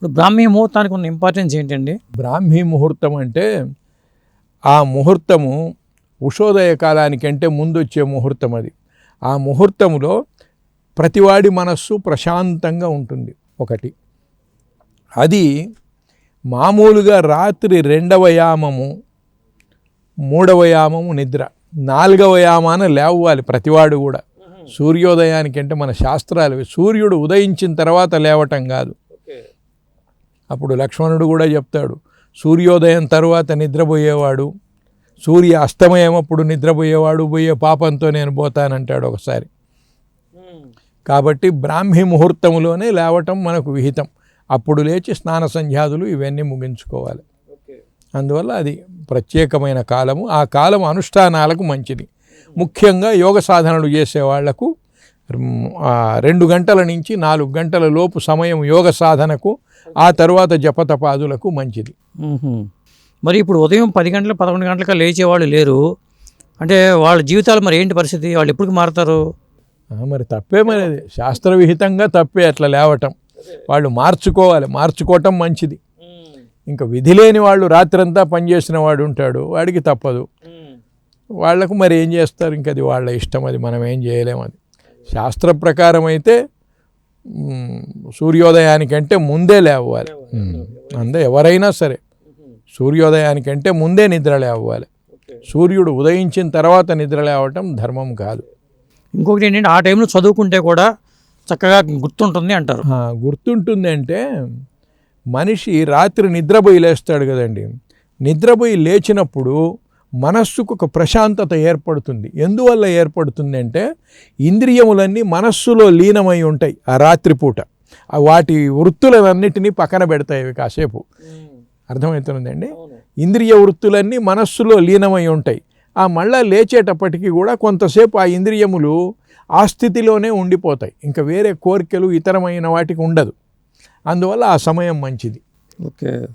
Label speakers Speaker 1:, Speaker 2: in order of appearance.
Speaker 1: ఇప్పుడు బ్రాహ్మీ ముహూర్తానికి ఉన్న ఇంపార్టెన్స్ ఏంటండి?
Speaker 2: బ్రాహ్మీ ముహూర్తం అంటే ఆ ముహూర్తము ఉషోదయ కాలానికంటే ముందు వచ్చే ముహూర్తం అది. ఆ ముహూర్తంలో ప్రతివాడి మనస్సు ప్రశాంతంగా ఉంటుంది ఒకటి. అది మామూలుగా రాత్రి రెండవ యామము మూడవ యామము నిద్ర నాలుగవ యామాన లేవాలి ప్రతివాడు కూడా. సూర్యోదయానికంటే మన శాస్త్రాలు సూర్యుడు ఉదయించిన తర్వాత లేవటం కాదు. అప్పుడు లక్ష్మణుడు కూడా చెప్తాడు సూర్యోదయం తర్వాత నిద్రపోయేవాడు సూర్య అస్తమయం అప్పుడు నిద్రపోయేవాడు పోయే పాపంతో నేను పోతానంటాడు ఒకసారి. కాబట్టి బ్రాహ్మీ ముహూర్తంలోనే లేవటం మనకు విహితం. అప్పుడు లేచి స్నాన సంధ్యాదులు ఇవన్నీ ముగించుకోవాలి. అందువల్ల అది ప్రత్యేకమైన కాలము. ఆ కాలం అనుష్ఠానాలకు మంచిది. ముఖ్యంగా యోగ సాధనలు చేసే వాళ్ళకు రెండు గంటల నుంచి నాలుగు గంటల లోపు సమయం యోగ సాధనకు ఆ తర్వాత జపతపాదులకు మంచిది.
Speaker 1: మరి ఇప్పుడు ఉదయం పది గంటల పదకొండు గంటలకు లేచేవాళ్ళు లేరు. అంటే వాళ్ళ జీవితాలు మరి ఏంటి పరిస్థితి? వాళ్ళు ఎప్పుడు మారుతారు?
Speaker 2: మరి తప్పే మరి అది. శాస్త్ర విహితంగా తప్పే అట్లా లేవటం. వాళ్ళు మార్చుకోవాలి. మార్చుకోవటం మంచిది. ఇంకా విధి లేని వాళ్ళు రాత్రంతా పనిచేసిన వాడు ఉంటాడు. వాడికి తప్పదు. వాళ్ళకు మరి ఏం చేస్తారు? ఇంక అది వాళ్ళ ఇష్టం. అది మనం ఏం చేయలేము అది. శాస్త్ర ప్రకారం అయితే సూర్యోదయానికంటే ముందే లేవాలి. అందే ఎవరైనా సరే సూర్యోదయానికంటే ముందే నిద్ర లేవాలి సూర్యుడు ఉదయించిన తర్వాత నిద్ర లేవటం ధర్మం కాదు.
Speaker 1: ఇంకొకటి ఏంటంటే ఆ టైంలో చదువుకుంటే కూడా చక్కగా గుర్తుంటుంది అంటారు.
Speaker 2: గుర్తుంటుంది అంటే మనిషి రాత్రి నిద్రపోయి లేస్తాడు కదండి. నిద్రపోయి లేచినప్పుడు మనస్సుకు ఒక ప్రశాంతత ఏర్పడుతుంది. ఎందువల్ల ఏర్పడుతుంది అంటే ఇంద్రియములన్నీ మనస్సులో లీనమై ఉంటాయి ఆ రాత్రిపూట. వాటి వృత్తులన్నిటినీ పక్కన పెడతాయి అవి కాసేపు. అర్థమవుతుందండి ఇంద్రియ వృత్తులన్నీ మనస్సులో లీనమై ఉంటాయి. ఆ మళ్ళా లేచేటప్పటికి కూడా కొంతసేపు ఆ ఇంద్రియములు ఆ స్థితిలోనే ఉండిపోతాయి. ఇంకా వేరే కోరికలు ఇతరమైన వాటికి ఉండదు. అందువల్ల ఆ సమయం మంచిది.
Speaker 1: ఓకే.